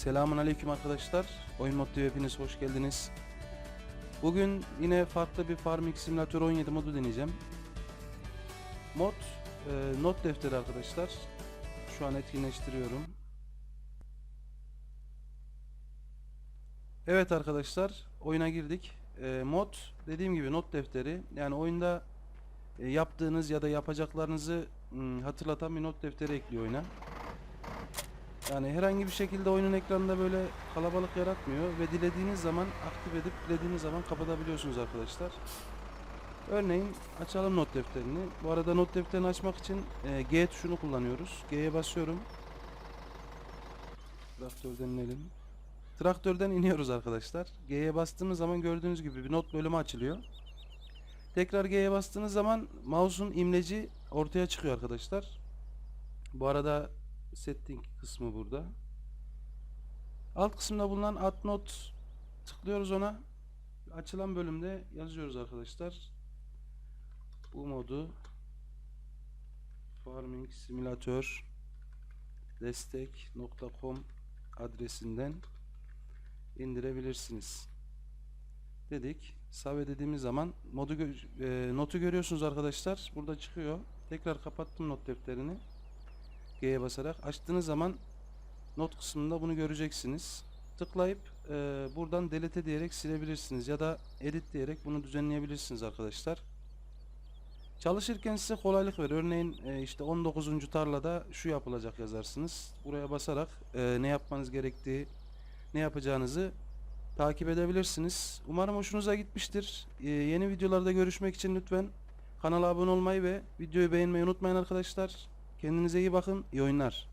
Selamun Aleyküm arkadaşlar. Oyun Mod TV hepiniz hoş geldiniz. Bugün yine farklı bir Farming Simulator 17 modu deneyeceğim. Mod e, not defteri arkadaşlar. Şu an etkinleştiriyorum. Evet arkadaşlar oyuna girdik. E, mod dediğim gibi not defteri. Yani oyunda e, yaptığınız ya da yapacaklarınızı hmm, hatırlatan bir not defteri ekliyor oyuna. Yani herhangi bir şekilde oyunun ekranında böyle kalabalık yaratmıyor ve dilediğiniz zaman aktif edip dilediğiniz zaman kapatabiliyorsunuz arkadaşlar. Örneğin açalım not defterini. Bu arada not defterini açmak için e, G tuşunu kullanıyoruz. G'ye basıyorum. Traktörden inelim. Traktörden iniyoruz arkadaşlar. G'ye bastığımız zaman gördüğünüz gibi bir not bölümü açılıyor. Tekrar G'ye bastığınız zaman mouse'un imleci ortaya çıkıyor arkadaşlar. Bu arada setting kısmı burada. Alt kısımda bulunan add note tıklıyoruz ona. Açılan bölümde yazıyoruz arkadaşlar. Bu modu Farming Simulator destek.com adresinden indirebilirsiniz. Dedik. Save dediğimiz zaman modu e, notu görüyorsunuz arkadaşlar. Burada çıkıyor. Tekrar kapattım not defterini. G'ye basarak açtığınız zaman not kısmında bunu göreceksiniz. Tıklayıp e, buradan delete diyerek silebilirsiniz ya da edit diyerek bunu düzenleyebilirsiniz arkadaşlar. Çalışırken size kolaylık verir. Örneğin e, işte 19. tarlada şu yapılacak yazarsınız. Buraya basarak e, ne yapmanız gerektiği, ne yapacağınızı takip edebilirsiniz. Umarım hoşunuza gitmiştir. E, yeni videolarda görüşmek için lütfen kanala abone olmayı ve videoyu beğenmeyi unutmayın arkadaşlar. Kendinize iyi bakın. İyi oyunlar.